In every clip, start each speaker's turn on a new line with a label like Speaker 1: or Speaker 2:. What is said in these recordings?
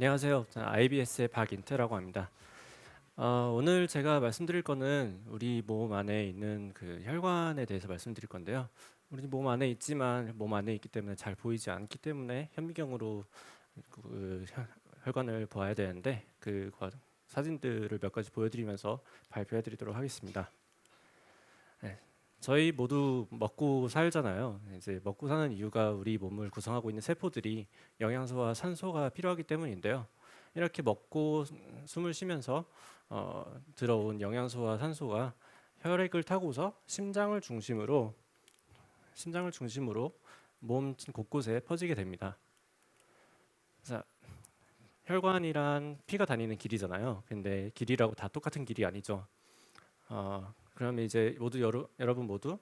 Speaker 1: 네, 안녕하세요. 저는 IBS의 박인태라고 합니다. 어, 오늘 제가 말씀드릴 거는 우리 몸 안에 있는 그 혈관에 대해서 말씀드릴 건데요. 우리 몸 안에 있지만 몸 안에 있기 때문에 잘 보이지 않기 때문에 현미경으로 그 혈- 혈관을 봐야 되는데 그 과- 사진들을 몇 가지 보여드리면서 발표해드리도록 하겠습니다. 네, 저희 모두 먹고 살잖아요. 이제 먹고 사는 이유가 우리 몸을 구성하고 있는 세포들이 영양소와 산소가 필요하기 때문인데요. 이렇게 먹고 숨을 쉬면서 어, 들어온 영양소와 산소가 혈액을 타고서 심장을 중심으로 심장을 중심으로 몸 곳곳에 퍼지게 됩니다. 자, 혈관이란 피가 다니는 길이잖아요. 근데 길이라고 다 똑같은 길이 아니죠. 어, 그러면 이제 모두 여러, 여러분 모두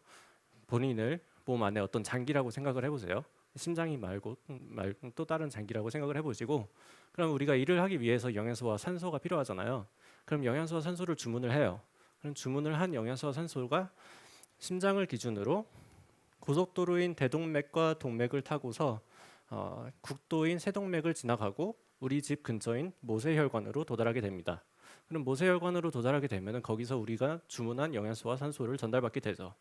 Speaker 1: 본인을 몸 안에 어떤 장기라고 생각을 해보세요. 심장이 말고 말고 또 다른 장기라고 생각을 해보시고 그럼 우리가 일을 하기 위해서 영양소와 산소가 필요하잖아요. 그럼 영양소와 산소를 주문을 해요. 그럼 주문을 한 영양소와 산소가 심장을 기준으로 고속도로인 대동맥과 동맥을 타고서 어, 국도인 세동맥을 지나가고 우리 집 근처인 모세혈관으로 도달하게 됩니다. 그럼 모세혈관으로 도달하게 되면은 거기서 우리가 주문한 영양소와 산소를 전달받게 되죠.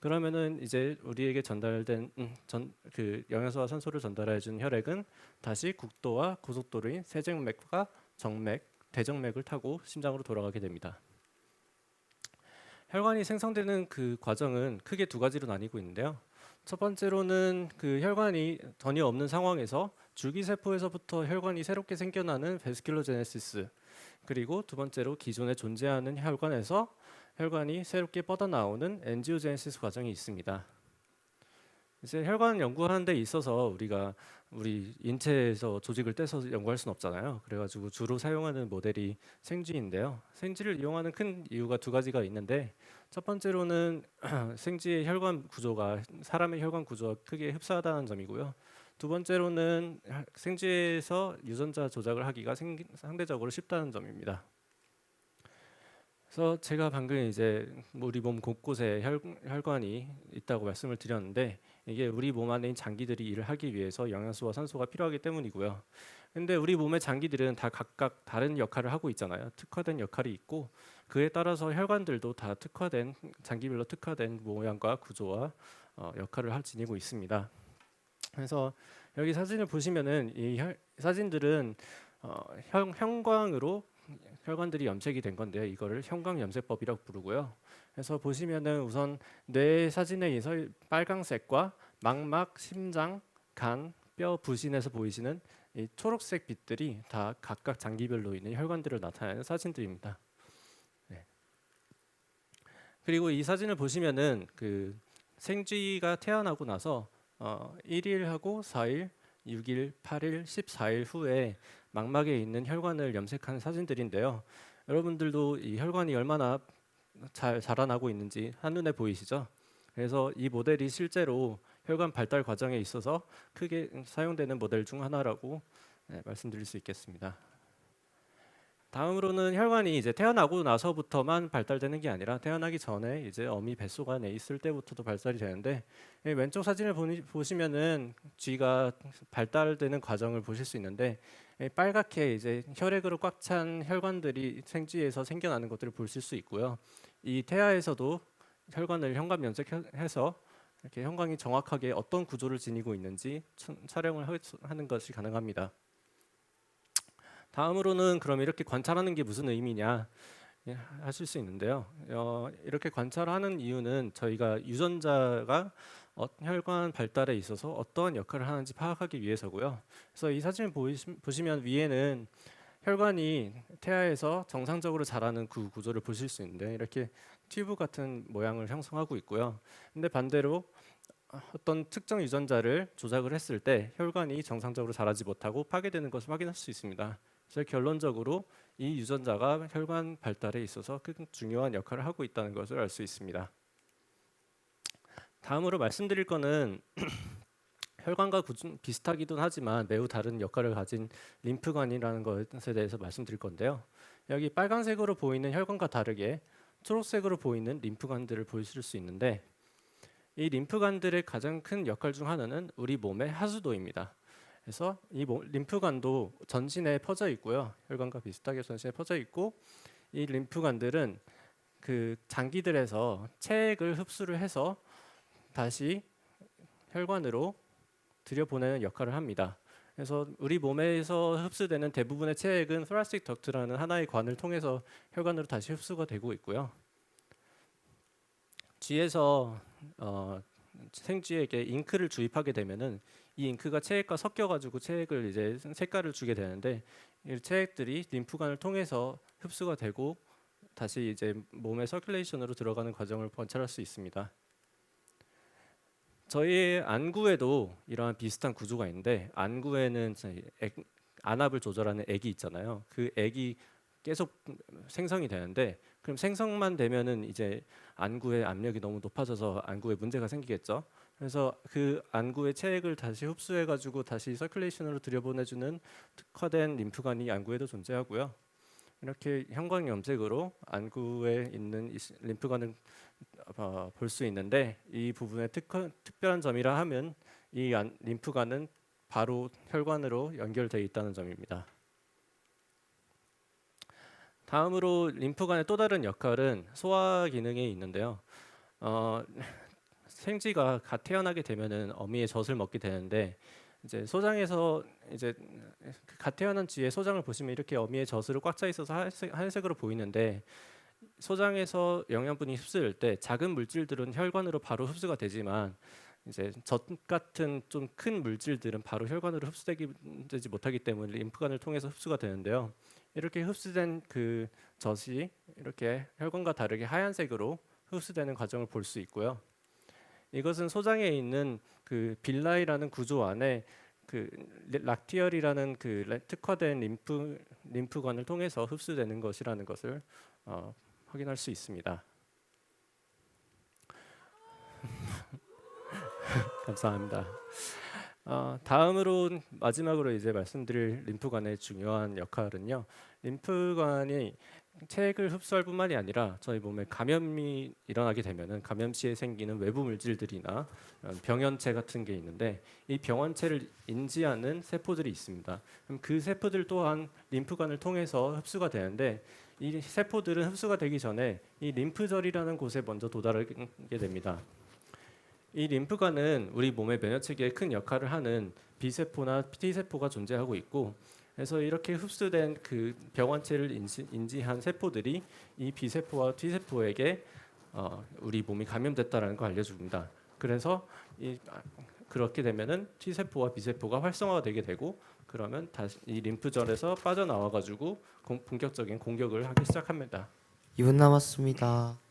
Speaker 1: 그러면은 이제 우리에게 전달된 음, 전, 그 영양소와 산소를 전달해 준 혈액은 다시 국도와 고속도로인 세정맥과 정맥, 대정맥을 타고 심장으로 돌아가게 됩니다. 혈관이 생성되는 그 과정은 크게 두 가지로 나뉘고 있는데요. 첫 번째로는 그 혈관이 전혀 없는 상황에서 줄기세포에서부터 혈관이 새롭게 생겨나는 베스큘로제네시스 그리고 두 번째로 기존에 존재하는 혈관에서 혈관이 새롭게 뻗어나오는 엔지오제네시스 과정이 있습니다. 이제 혈관 연구하는 데 있어서 우리가 우리 인체에서 조직을 떼서 연구할 수는 없잖아요. 그래가지고 주로 사용하는 모델이 생쥐인데요. 생쥐를 이용하는 큰 이유가 두 가지가 있는데 첫 번째로는 생쥐의 혈관 구조가 사람의 혈관 구조와 크게 흡사하다는 점이고요. 두 번째로는 생쥐에서 유전자 조작을 하기가 생- 상대적으로 쉽다는 점입니다. 그래서 제가 방금 이제 우리 몸 곳곳에 혈, 혈관이 있다고 말씀을 드렸는데 이게 우리 몸 안에 있는 장기들이 일을 하기 위해서 영양소와 산소가 필요하기 때문이고요. 근데 우리 몸의 장기들은 다 각각 다른 역할을 하고 있잖아요. 특화된 역할이 있고 그에 따라서 혈관들도 다 특화된 장기별로 특화된 모양과 구조와 어, 역할을 할 지니고 있습니다. 그래서 여기 사진을 보시면은 이 혈, 사진들은 어, 형, 형광으로 혈관들이 염색이 된 건데요. 이거를 형광 염색법이라고 부르고요. 그래서 보시면은 우선 뇌 사진에 의해서 빨강색과 망막, 심장, 간, 뼈 부신에서 보이시는 이 초록색 빛들이 다 각각 장기별로 있는 혈관들을 나타내는 사진들입니다. 네. 그리고 이 사진을 보시면은 그 생쥐가 태어나고 나서 어, 1일하고 4일, 6일, 8일, 14일 후에 망막에 있는 혈관을 염색한 사진들인데요. 여러분들도 이 혈관이 얼마나 잘 자라나고 있는지 한눈에 보이시죠? 그래서 이 모델이 실제로 혈관 발달 과정에 있어서 크게 사용되는 모델 중 하나라고 네, 말씀드릴 수 있겠습니다. 다음으로는 혈관이 이제 태어나고 나서부터만 발달되는 게 아니라 태어나기 전에 이제 어미 뱃속 안에 있을 때부터도 발달이 되는데 이 왼쪽 사진을 보시면은 쥐가 발달되는 과정을 보실 수 있는데 이 빨갛게 이제 혈액으로 꽉 찬 혈관들이 생쥐에서 생겨나는 것들을 보실 수 있고요. 이 태아에서도 혈관을 현관 면색해서 이렇게 형광이 정확하게 어떤 구조를 지니고 있는지 천- 촬영을 하- 하는 것이 가능합니다. 다음으로는 그럼 이렇게 관찰하는 게 무슨 의미냐 예, 하실 수 있는데요. 어, 이렇게 관찰하는 이유는 저희가 유전자가 어, 혈관 발달에 있어서 어떠한 역할을 하는지 파악하기 위해서고요. 그래서 이 사진을 보이시, 보시면 위에는 혈관이 태아에서 정상적으로 자라는 그 구조를 보실 수 있는데 이렇게 튜브 같은 모양을 형성하고 있고요. 근데 반대로 어떤 특정 유전자를 조작을 했을 때 혈관이 정상적으로 자라지 못하고 파괴되는 것을 확인할 수 있습니다. 결론적으로 이 유전자가 혈관 발달에 있어서 큰 중요한 역할을 하고 있다는 것을 알 수 있습니다. 다음으로 말씀드릴 거는 혈관과 비슷하기도 하지만 매우 다른 역할을 가진 림프관이라는 것에 대해서 말씀드릴 건데요. 여기 빨간색으로 보이는 혈관과 다르게 초록색으로 보이는 림프관들을 보실 수 있는데 이 림프관들의 가장 큰 역할 중 하나는 우리 몸의 하수도입니다. 그래서 이 몸- 림프관도 전신에 퍼져 있고요. 혈관과 비슷하게 전신에 퍼져 있고 이 림프관들은 그 장기들에서 체액을 흡수를 해서 다시 혈관으로 들여보내는 역할을 합니다. 그래서 우리 몸에서 흡수되는 대부분의 체액은 thoracic duct라는 하나의 관을 통해서 혈관으로 다시 흡수가 되고 있고요. 쥐에서 어, 생쥐에게 잉크를 주입하게 되면은 이 잉크가 체액과 섞여가지고 체액을 이제 색깔을 주게 되는데 이 체액들이 림프관을 통해서 흡수가 되고 다시 이제 몸의 서큘레이션으로 들어가는 과정을 관찰할 수 있습니다. 저희의 안구에도 이러한 비슷한 구조가 있는데 안구에는 저희 액, 안압을 조절하는 액이 있잖아요. 그 액이 계속 생성이 되는데 그럼 생성만 되면은 이제 안구의 압력이 너무 높아져서 안구에 문제가 생기겠죠. 그래서 그 안구의 체액을 다시 흡수해 가지고 다시 서큘레이션으로 들여보내주는 특화된 림프관이 안구에도 존재하고요. 이렇게 형광 염색으로 안구에 있는 림프관을 어, 볼수 있는데 이 부분의 특허, 특별한 점이라 하면 이 안, 림프관은 바로 혈관으로 연결되어 있다는 점입니다. 다음으로 림프관의 또 다른 역할은 소화 기능에 있는데요. 어, 생쥐가 갓 태어나게 되면은 어미의 젖을 먹게 되는데 이제 소장에서 이제 그갓 태어난 쥐의 소장을 보시면 이렇게 어미의 젖으로 꽉 차 있어서 하얀색, 하얀색 으로 보이는데 소장에서 영양분이 흡수될 때 작은 물질들은 혈관으로 바로 흡수가 되지만 이제 젖 같은 좀 큰 물질들은 바로 혈관으로 흡수되기 되지 못하기 때문에 림프관을 통해서 흡수가 되는데요. 이렇게 흡수된 그 젖이 이렇게 혈관과 다르게 하얀색으로 흡수되는 과정을 볼 수 있고요. 이것은 소장에 있는 그 빌라이라는 구조 안에 그 락티얼이라는 그 레- 특화된 림프 림프관을 통해서 흡수되는 것이라는 것을 어, 확인할 수 있습니다. 감사합니다. 어, 다음으로 마지막으로 이제 말씀드릴 림프관의 중요한 역할은요. 림프관이 체액을 흡수할 뿐만이 아니라 저희 몸에 감염이 일어나게 되면은 감염 시에 생기는 외부 물질들이나 병원체 같은 게 있는데 이 병원체를 인지하는 세포들이 있습니다. 그럼 그 세포들 또한 림프관을 통해서 흡수가 되는데 이 세포들은 흡수가 되기 전에 이 림프절이라는 곳에 먼저 도달하게 됩니다. 이 림프관은 우리 몸의 면역 체계에 큰 역할을 하는 B 세포나 T 세포가 존재하고 있고 그래서 이렇게 흡수된 그 병원체를 인지, 인지한 세포들이 이 B 세포와 T 세포에게 어, 우리 몸이 감염됐다라는 걸 알려줍니다. 그래서 이 아, 그렇게 되면은 T 세포와 B 세포가 활성화가 되게 되고 그러면 다시 이 림프절에서 빠져나와 가지고 본격적인 공격을 하기 시작합니다.
Speaker 2: 2분 남았습니다.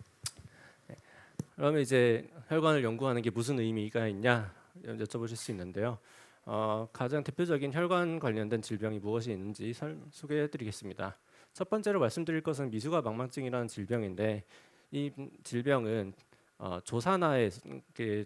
Speaker 1: 그러면 이제 혈관을 연구하는 게 무슨 의미가 있냐 여쭤보실 수 있는데요. 어, 가장 대표적인 혈관 관련된 질병이 무엇이 있는지 설, 소개해드리겠습니다. 첫 번째로 말씀드릴 것은 미수가 망막증이라는 질병인데 이 질병은 어, 조산아에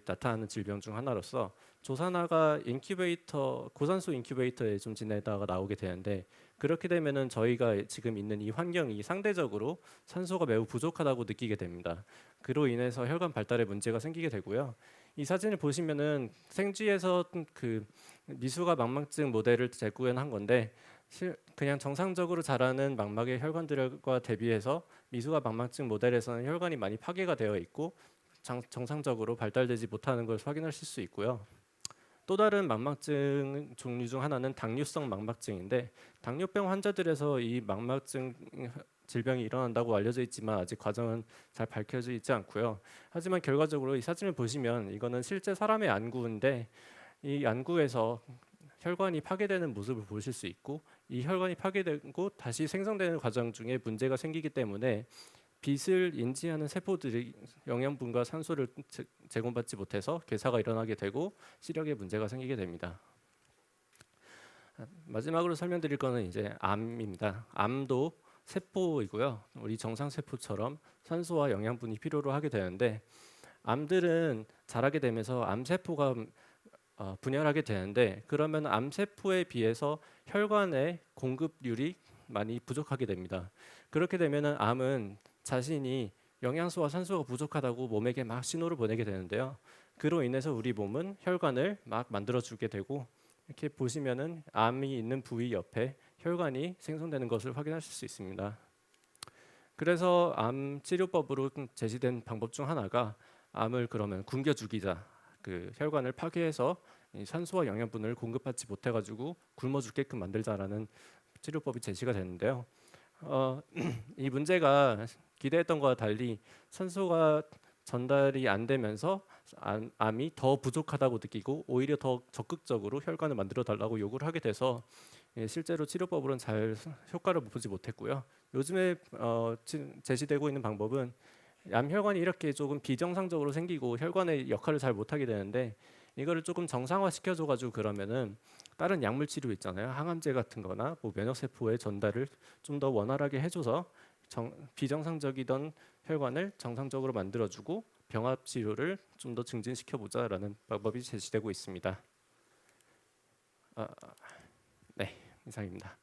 Speaker 1: 나타나는 질병 중 하나로서 조산아가 인큐베이터 고산소 인큐베이터에 좀 지내다가 나오게 되는데 그렇게 되면은 저희가 지금 있는 이 환경이 상대적으로 산소가 매우 부족하다고 느끼게 됩니다. 그로 인해서 혈관 발달에 문제가 생기게 되고요. 이 사진을 보시면은 생쥐에서 그 미수가 망막증 모델을 재구현한 건데 실- 그냥 정상적으로 자라는 망막의 혈관들과 대비해서 미수가 망막증 모델에서는 혈관이 많이 파괴가 되어 있고 장- 정상적으로 발달되지 못하는 걸 확인하실 수 있고요. 또 다른 망막증 종류 중 하나는 당뇨성 망막증인데 당뇨병 환자들에서 이 망막증 질병이 일어난다고 알려져 있지만 아직 과정은 잘 밝혀져 있지 않고요. 하지만 결과적으로 이 사진을 보시면 이거는 실제 사람의 안구인데 이 안구에서 혈관이 파괴되는 모습을 보실 수 있고 이 혈관이 파괴되고 다시 생성되는 과정 중에 문제가 생기기 때문에 빛을 인지하는 세포들이 영양분과 산소를 제- 제공받지 못해서 괴사가 일어나게 되고 시력에 문제가 생기게 됩니다. 아, 마지막으로 설명드릴 거는 이제 암입니다. 암도 세포이고요. 우리 정상 세포처럼 산소와 영양분이 필요로 하게 되는데 암들은 자라게 되면서 암 세포가 어, 분열하게 되는데 그러면 암 세포에 비해서 혈관의 공급률이 많이 부족하게 됩니다. 그렇게 되면은 암은 자신이 영양소와 산소가 부족하다고 몸에게 막 신호를 보내게 되는데요. 그로 인해서 우리 몸은 혈관을 막 만들어 주게 되고 이렇게 보시면은 암이 있는 부위 옆에 혈관이 생성되는 것을 확인하실 수 있습니다. 그래서 암 치료법으로 제시된 방법 중 하나가 암을 그러면 굶겨 죽이자. 그 혈관을 파괴해서 이 산소와 영양분을 공급하지 못해 가지고 굶어 죽게끔 만들자라는 치료법이 제시가 됐는데요. 어, 이 문제가 기대했던 것과 달리 산소가 전달이 안 되면서 암, 암이 더 부족하다고 느끼고 오히려 더 적극적으로 혈관을 만들어 달라고 요구를 하게 돼서 예, 실제로 치료법으로는 잘 효과를 보지 못했고요. 요즘에 어, 지- 제시되고 있는 방법은 암혈관이 이렇게 조금 비정상적으로 생기고 혈관의 역할을 잘 못하게 되는데 이거를 조금 정상화 시켜줘가지고 그러면은 다른 약물 치료 있잖아요. 항암제 같은거나 뭐 면역 세포의 전달을 좀 더 원활하게 해줘서 정, 비정상적이던 혈관을 정상적으로 만들어주고 병합 치료를 좀 더 증진시켜 보자라는 방법이 제시되고 있습니다. 아, 네 이상입니다.